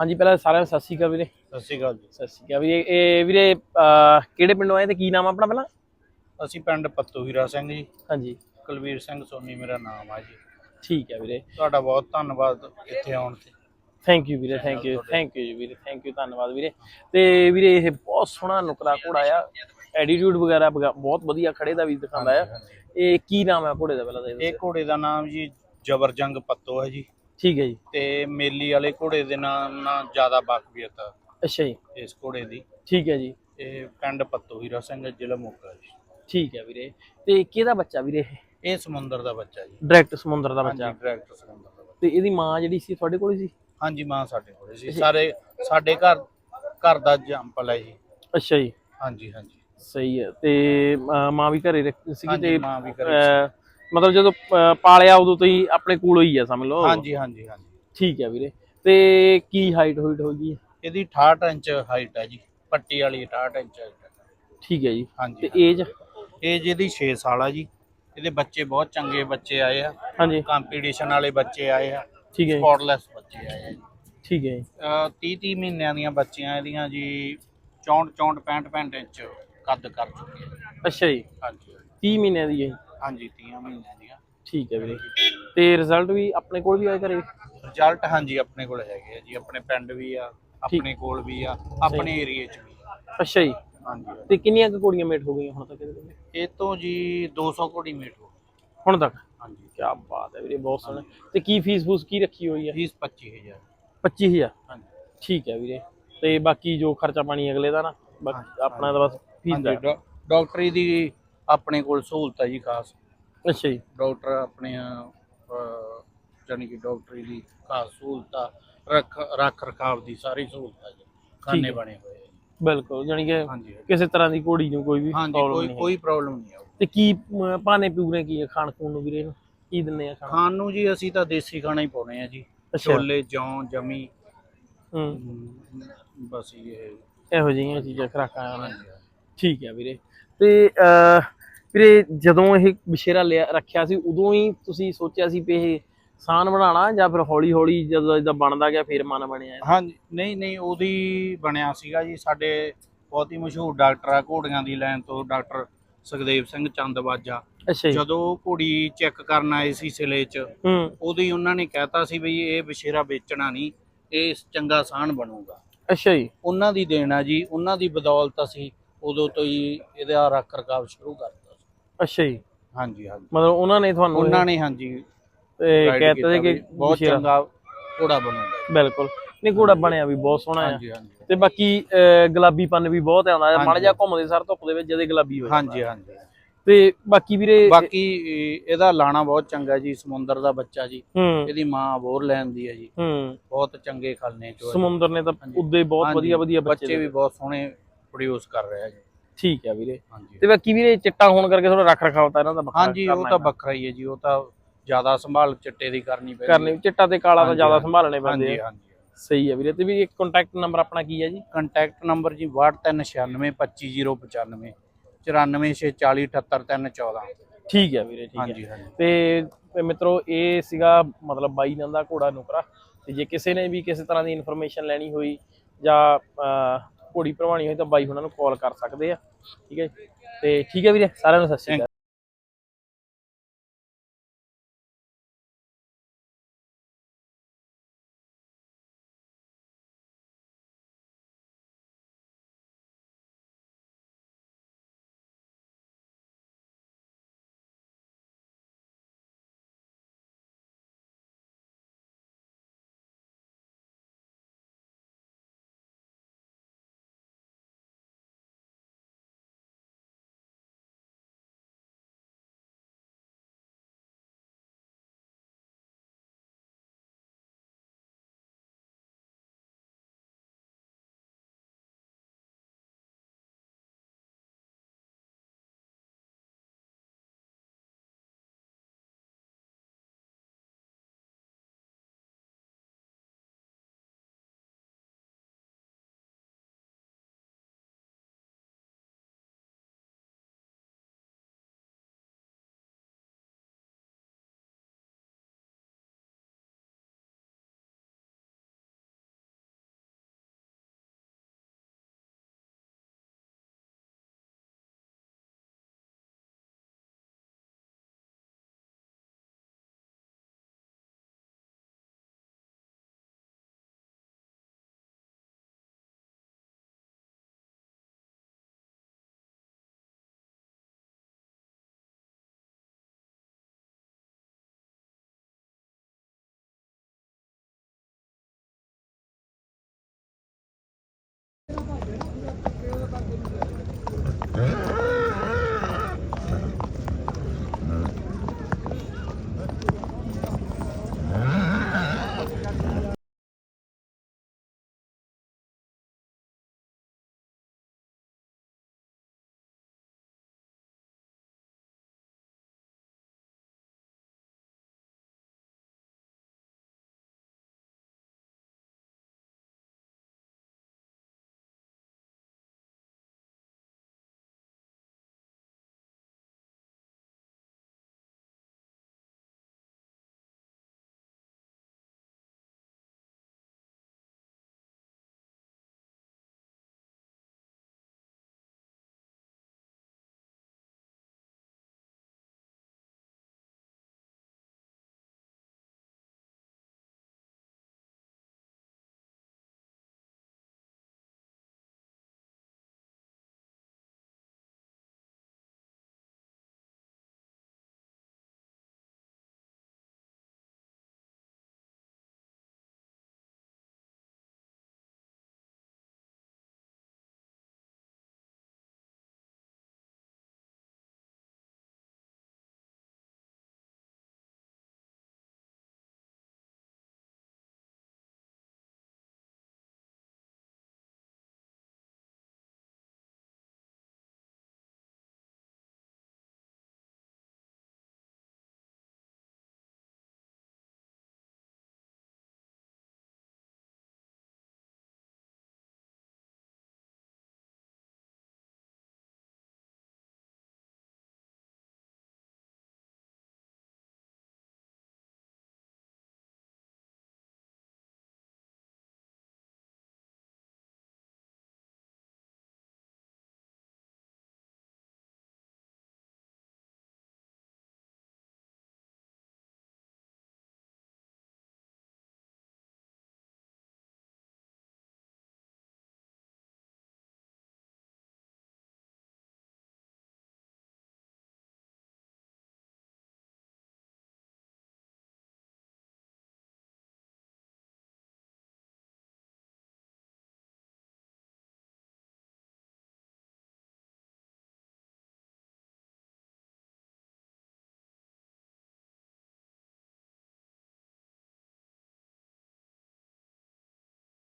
ਹਾਂਜੀ ਪਹਿਲਾਂ ਸਾਰਿਆਂ ਨੂੰ ਸਤਿ ਸ਼੍ਰੀ ਅਕਾਲ ਵੀਰੇ। ਸਤਿ ਸ਼੍ਰੀ ਅਕਾਲ ਜੀ। ਸਤਿ ਸ਼੍ਰੀ ਅਕਾਲ ਵੀਰੇ। ਇਹ ਵੀਰੇ ਕਿਹੜੇ ਪਿੰਡੋਂ ਆਏ ਤੇ ਕੀ ਨਾਮ ਆਪਣਾ ਪਹਿਲਾਂ? ਅਸੀਂ ਪਿੰਡ ਪੱਤੂ ਹੀਰਾ ਸਿੰਘ ਜੀ। ਹਾਂਜੀ। ਕੁਲਵੀਰ ਸਿੰਘ ਸੋਨੀ ਮੇਰਾ ਨਾਮ ਆ ਜੀ। ਠੀਕ ਹੈ ਵੀਰੇ। ਤੁਹਾਡਾ ਬਹੁਤ ਧੰਨਵਾਦ ਇੱਥੇ ਆਉਣ ਤੇ। ਥੈਂਕ ਯੂ ਵੀਰੇ ਥੈਂਕ ਯੂ ਥੈਂਕ ਯੂ ਜੀ ਵੀਰੇ ਥੈਂਕ ਯੂ ਧੰਨਵਾਦ ਵੀਰੇ। ਤੇ ਵੀਰੇ ਇਹ ਬਹੁਤ ਸੋਹਣਾ ਨੁਕਰਾ ਘੋੜਾ ਆ। ਐਟੀਟਿਊਡ ਵਗੈਰਾ ਵਗਾ- ਬਹੁਤ ਵਧੀਆ ਖੜੇ ਦਾ ਵੀ ਦਿਖਾਉਂਦਾ ਆ। ਇਹ ਕੀ ਨਾਮ ਹੈ ਘੋੜੇ ਦਾ ਪਹਿਲਾਂ ਇਹ। ਘੋੜੇ ਦਾ ਨਾਮ ਜੀ ਜਬਰਜੰਗ ਪੱਤੋ ਹੈ ਜੀ। ਠੀਕ ਹੈ ਜੀ। ਤੇ ਮੇਲੀ ਵਾਲੇ ਘੋੜੇ ਦੇ ਨਾਲ ਜ਼ਿਆਦਾ ਬਾਕਵੀਅਤ ਆ। ਅੱਛਾ ਜੀ। ਇਸ ਘੋੜੇ ਦੀ। ਠੀਕ ਹੈ ਜੀ। ਇਹ ਪਿੰਡ ਪੱਤੂ ਹੀਰਾ ਸਿੰਘ ਜ਼ਿਲ੍ਹਾ ਮੋਗਾ ਜੀ। ਠੀਕ ਹੈ ਵੀਰੇ। ਤੇ ਕਿਹਦਾ ਬੱਚਾ ਵੀਰੇ ਇਹ? ਇਹ ਸਮੁੰਦਰ ਦਾ ਬੱਚਾ ਜੀ। ਡਾਇਰੈਕਟ ਸਮੁੰਦਰ ਦਾ ਹਾਂਜੀ ਬੱਚਾ ਡਾਇਰੈਕਟਰ ਸਮੁੰਦਰ ਦਾ ਬੱਚਾ। ਤੇ ਇਹਦੀ ਮਾਂ ਜਿਹੜੀ ਸੀ ਤੁਹਾਡੇ ਕੋਲ ਸੀ? ਹਾਂਜੀ ਮਾਂ ਸਾਡੇ ਕੋਲੇ ਸੀ। ਸਾਰੇ ਸਾਡੇ ਘਰ ਘਰ ਦਾ ਜੰਪਲ ਹੈ ਜੀ। ਅੱਛਾ ਜੀ। ਹਾਂਜੀ ਹਾਂਜੀ। ਸਹੀ ਹੈ। ਤੇ ਮਾਂ ਵੀ ਘਰੇ ਰੱਖੀ ਸੀਗੀ ਹਾਂਜੀ, ਤੇ ਮਾਂ ਵੀ ਘਰੇ ਮਤਲਬ ਜਦੋਂ ਪਾਲਿਆ ਉਦੋਂ ਤੋਂ ਹੀ ਆਪਣੇ ਕੋਲੋਂ ਹੀ ਆ ਸਮਝ ਲਓ। ਹਾਂਜੀ ਹਾਂਜੀ ਹਾਂਜੀ। ਠੀਕ ਹੈ ਵੀਰੇ। ਤੇ ਕੀ ਹਾਈਟ ਹੋਈਟ ਹੋਗੀ ਇਹਦੀ 68 ਇੰਚ ਹਾਈਟ ਹੈ ਜੀ ਪੱਟੀ ਵਾਲੀ 68 ਇੰਚ ਠੀਕ ਹੈ ਜੀ। ਤੇ ਹਾਂਜੀ। ਏਜ ਇਹ ਜਿਹਦੀ 6 ਸਾਲ ਆ ਜੀ। ਇਹਦੇ ਬੱਚੇ ਬਹੁਤ ਚੰਗੇ ਬੱਚੇ ਆਏ ਆ। ਹਾਂਜੀ। ਕੰਪੀਟੀਸ਼ਨ ਵਾਲੇ ਬੱਚੇ ਆਏ ਆ। ਠੀਕ ਹੈ ਜੀ, ਸਪੌਟਲੈਸ ਬੱਚੇ ਆਏ ਆ ਠੀਕ ਹੈ ਜੀ, 30 30 ਮਹੀਨਿਆਂ ਦੀਆਂ ਬੱਚੀਆਂ ਇਹਦੀਆਂ ਜੀ 64 64 65 65 ਇੰਚ ਕੱਦ ਕਰ ਚੁੱਕੇ ਆ ਅੱਛਾ ਜੀ। ਹਾਂਜੀ। 30 ਮਹੀਨਿਆਂ ਦੀ ਹੈ ਜੀ। ਹਾਂਜੀ 30 ਮਹੀਨਿਆਂ ਦੀਆਂ। ਠੀਕ ਹੈ ਵੀਰੇ। ਤੇ ਰਿਜ਼ਲਟ ਵੀ ਆਪਣੇ ਕੋਲ ਵੀ ਆਏ ਘਰੇ? ਰਿਜ਼ਲਟ ਹਾਂਜੀ ਆਪਣੇ ਕੋਲ ਹੈਗੇ ਆ ਜੀ। ਆਪਣੇ ਪਿੰਡ ਵੀ ਆ ਆਪਣੇ ਕੋਲ ਵੀ ਆ ਆਪਣੇ ਏਰੀਏ 'ਚ ਵੀ ਆ। ਅੱਛਾ ਜੀ। ਹਾਂਜੀ ਤੇ ਕਿੰਨੀਆਂ ਕੁ ਕੁੜੀਆਂ ਮੇਟ ਹੋ ਗਈਆਂ ਹੁਣ ਤੱਕ ਇਹਦੇ ਕੋਲ? ਇਹ ਤੋਂ ਜੀ 200 ਕੋੜੀ ਮੀਟ ਹੋ ਹੁਣ ਤੱਕ? ਹਾਂਜੀ। ਕੀ ਬਾਤ ਹੈ ਵੀਰੇ ਬਹੁਤ ਸੋਹਣਾ। ਤੇ ਕੀ ਫੀਸ ਫੂਸ ਕੀ ਰੱਖੀ ਹੋਈ ਹੈ ਫੀਸ 25000 25000 ਹਾਂਜੀ। ਠੀਕ ਹੈ ਵੀਰੇ। ਤੇ ਬਾਕੀ ਜੋ ਖਰਚਾ ਪਾਣੀ ਅਗਲੇ ਦਾ ਨਾ ਬਾਕੀ ਆਪਣਾ ਤਾਂ ਬਸ ਫੀਸ ਦਾ ਹਾਂਜੀ ਡਾ- ਡਾਕਟਰੀ ਦੀ ਆਪਣੇ ਕੋਲ ਸਹੂਲਤ ਹੈ ਜੀ ਖਾਸ। ਅੱਛਾ ਜੀ। ਡਾਕਟਰ ਆਪਣੇ ਜਾਣੀ ਕਿ ਡਾਕਟਰੀ ਦੀ ਖਾਸ ਸਹੂਲਤ ਰੱਖ ਰੱਖ ਰਖਾਵ ਦੀ ਸਾਰੀ ਸਹੂਲਤ ਹੈ ਜੀ ਖਾਨੇ ਹੈ। ਬਣੇ ਹੋਏ। ਆ ਬਿਲਕੁਲ ਜਾਨੀ ਕਿ ਹਾਂਜੀ ਕਿਸੇ ਤਰ੍ਹਾਂ ਦੀ ਘੋੜੀ ਨੂੰ ਕੋਈ ਵੀ ਹਾਂਜੀ ਕੋਈ ਨਹੀਂ ਕੋਈ ਪ੍ਰੋਬਲਮ ਨਹੀਂ ਆਉ ਤੇ ਕੀ ਅਮ, ਭਾਨੇ ਪੂਰੇ ਕੀ ਆ ਖਾਣ ਖੂਣ ਨੂੰ ਵੀਰੇ? ਨੂੰ ਕੀ ਦਿੰਨੇ ਆ ਖਾਣ? ਖਾਣ ਨੂੰ ਜੀ ਅਸੀਂ ਤਾਂ ਦੇਸੀ ਖਾਣਾ ਹੀ ਪਾਉਣੇ ਆ ਜੀ। ਅੱਛਾ। ਛੋਲੇ ਜੌਂ ਜਮੀ। ਹੂੰ। ਬਸ ਇਹ। ਇਹੋ ਜਿਹੀਆਂ ਚੀਜ਼ਾਂ ਖਰਾਕਾਂ। ਆ ਠੀਕ ਹੈ ਵੀਰੇ। ਤੇ ਅਹ, ਵੀਰੇ ਜਦੋਂ ਇਹ ਵਿਸ਼ੇਰਾ ਲਿਆ ਰੱਖਿਆ ਸੀ ਉਦੋਂ ਹੀ ਤੁਸੀਂ ਸੋਚਿਆ ਸੀ ਵੀ ਇਹ ਸਾਨ ਬਣਾਉਣਾ ਜਾਂ ਫਿਰ ਹੌਲੀ ਹੌਲੀ ਜਦੋਂ ਇਦਾਂ ਬਣਦਾ ਗਿਆ ਫਿਰ ਮਨ ਬਣਿਆ ਇਹਦਾ? ਹਾਂਜੀ ਨਹੀਂ ਨਹੀਂ ਉਹਦੀ ਬਣਿਆ ਸੀਗਾ ਜੀ। ਸਾਡੇ ਬਹੁਤ ਹੀ ਮਸ਼ਹੂਰ ਡਾਕਟਰ ਆ ਘੋੜੀਆਂ ਦੀ ਲਾਈਨ ਤੋਂ ਡਾਕਟਰ ਸੁਖਦੇਵ ਸਿੰਘ ਚੰਦਵਾਜਾ ਅੱਛਾ ਜੀ। ਜਦੋਂ ਘੋੜੀ ਚੈੱਕ ਕਰਨ ਆਏ ਸੀ ਸਿਲੇ 'ਚ ਹੂੰ। ਹੀ ਉਹਨਾਂ ਨੇ ਕਹਿਤਾ ਸੀ ਵੀ ਇਹ ਬਸ਼ੇਰਾ ਵੇਚਣਾ ਨਹੀਂ ਇਹ ਚੰਗਾ ਸਾਨ ਬਣੂਗਾ। ਅੱਛਾ ਜੀ। ਉਹਨਾਂ ਦੀ ਦੇਣਾ ਜੀ ਉਹਨਾਂ ਦੀ ਬਦੌਲਤ ਅਸੀਂ ਉਦੋਂ ਤੋਂ ਹੀ ਇਹਦਾ ਰੱਖ ਰਖਾਵ ਸ਼ੁਰੂ ਕਰਤਾ ਸੀ ਅੱਛਾ ਜੀ। ਹਾਂਜੀ ਹਾਂਜੀ। ਮਤਲਬ ਉਹਨਾਂ ਨੇ ਤੁਹਾਨੂੰ ਉਹਨਾਂ ਨੇ ਹਾਂਜੀ। ਇਹ guide ਕਹਿਤਾ ਸੀ ਕਿ ਵੀ ਬਹੁਤ ਚੰਗਾ ਘੋੜਾ ਬਣੂਗਾ ਬਿਲਕੁਲ। ਨਹੀਂ ਘੋੜਾ ਬਣਿਆ ਵੀ ਬਹੁਤ ਸੋਹਣਾ ਆ। ਹਾਂਜੀ ਹਾਂਜੀ। ਤੇ ਬਾਕੀ ਅਹ, ਗੁਲਾਬੀਪਨ ਵੀ ਬਹੁਤ ਆਉਂਦਾ ਹੈ ਮੜ ਹਾਂਜੀ। ਜਾ ਘੁੰਮਦੇ ਸਰ ਧੁੱਪ ਦੇ ਵਿੱਚ ਜਦੇ ਗੁਲਾਬੀ ਹੋ ਜਾਂਦਾ ਹਾਂਜੀ ਹਾਂਜੀ। ਤੇ ਬਾਕੀ ਵੀਰੇ ਬਾਕੀ ਇਹ- ਇਹਦਾ ਲਾਣਾ ਬਹੁਤ ਚੰਗਾ ਜੀ ਸਮੁੰਦਰ ਦਾ ਬੱਚਾ ਜੀ। ਹੂੰ। ਇਹਦੀ ਮਾਂ ਬੋਰ ਲੈਣ ਦੀ ਹੈ ਜੀ। ਹੂੰ। ਬਹੁਤ ਚੰਗੇ ਖਲਨੇ ਚੋ ਸਮੁੰਦਰ ਨੇ ਤਾਂ। ਉਦੇ ਬਹੁਤ ਹਾਂਜੀ, ਵਧੀਆ ਵਧੀਆ ਬੱਚੇ ਬੱਚੇ ਵੀ ਬਹੁਤ ਸੋਹਣੇ ਪ੍ਰੋਡਿਊਸ ਕਰ ਰਿਹਾ ਜੀ। ਠੀਕ ਹੈ ਵੀਰੇ। ਹਾਂਜੀ। ਤੇ ਬਾਕੀ ਵੀਰੇ ਚਿੱਟਾ ਹੋਣ ਕਰਕੇ ਥੋੜਾ ਰੱਖ ਰਖਾਵ ਤਾਂ ਇਹਨਾਂ ਦਾ ਵੱਖਰਾ ਹਾਂਜੀ ਉਹ ਤਾਂ। ਵੱਖਰਾ ਹੀ ਹੈ ਜੀ ਉਹ ਤਾਂ ਜ਼ਿਆਦਾ ਸੰਭਾਲ ਚਿੱਟੇ ਦੀ ਕਰਨੀ ਪੈਂਦੀ ਕਰਨੀ ਚਿੱਟਾ ਤੇ ਕਾਲਾ ਤਾਂ ਜ਼ਿਆਦਾ। ਸੰਭਾਲਣੇ ਪੈਂਦੇ ਹਾਂਜੀ ਸਹੀ ਹੈ ਵੀਰੇ ਤੇ ਵੀ ਇੱਕ ਕੰਟੈਕਟ ਨੰਬਰ ਆਪਣਾ ਕੀ ਹੈ ਜੀ? ਕੰਟੈਕਟ ਨੰਬਰ ਜੀ 6396255095 9464478314 ਠੀਕ ਹੈ ਵੀਰੇ ਠੀਕ ਹੈ ਤੇ ਤੇ ਮਿੱਤਰੋ ਇਹ ਸੀਗਾ ਮਤਲਬ ਬਾਈ ਨੰਦਾ ਘੋੜਾ ਨੁਕਰਾ। ਤੇ ਜੇ ਕਿਸੇ ਨੇ ਵੀ ਕਿਸੇ ਤਰ੍ਹਾਂ ਦੀ ਇਨਫੋਰਮੇਸ਼ਨ ਲੈਣੀ ਹੋਈ ਜਾਂ ਘੋੜੀ ਭਰਵਾਣੀ ਹੋਈ ਤਾਂ ਬਾਈ ਉਹਨਾਂ ਨੂੰ ਕਾਲ ਕਰ ਸਕਦੇ ਆ ਠੀਕ ਹੈ ਜੀ। ਤੇ ਠੀਕ ਹੈ ਵੀਰੇ, ਸਾਰਿਆਂ ਨੂੰ ਸਤਿ ਸ਼੍ਰੀ ਅਕਾਲ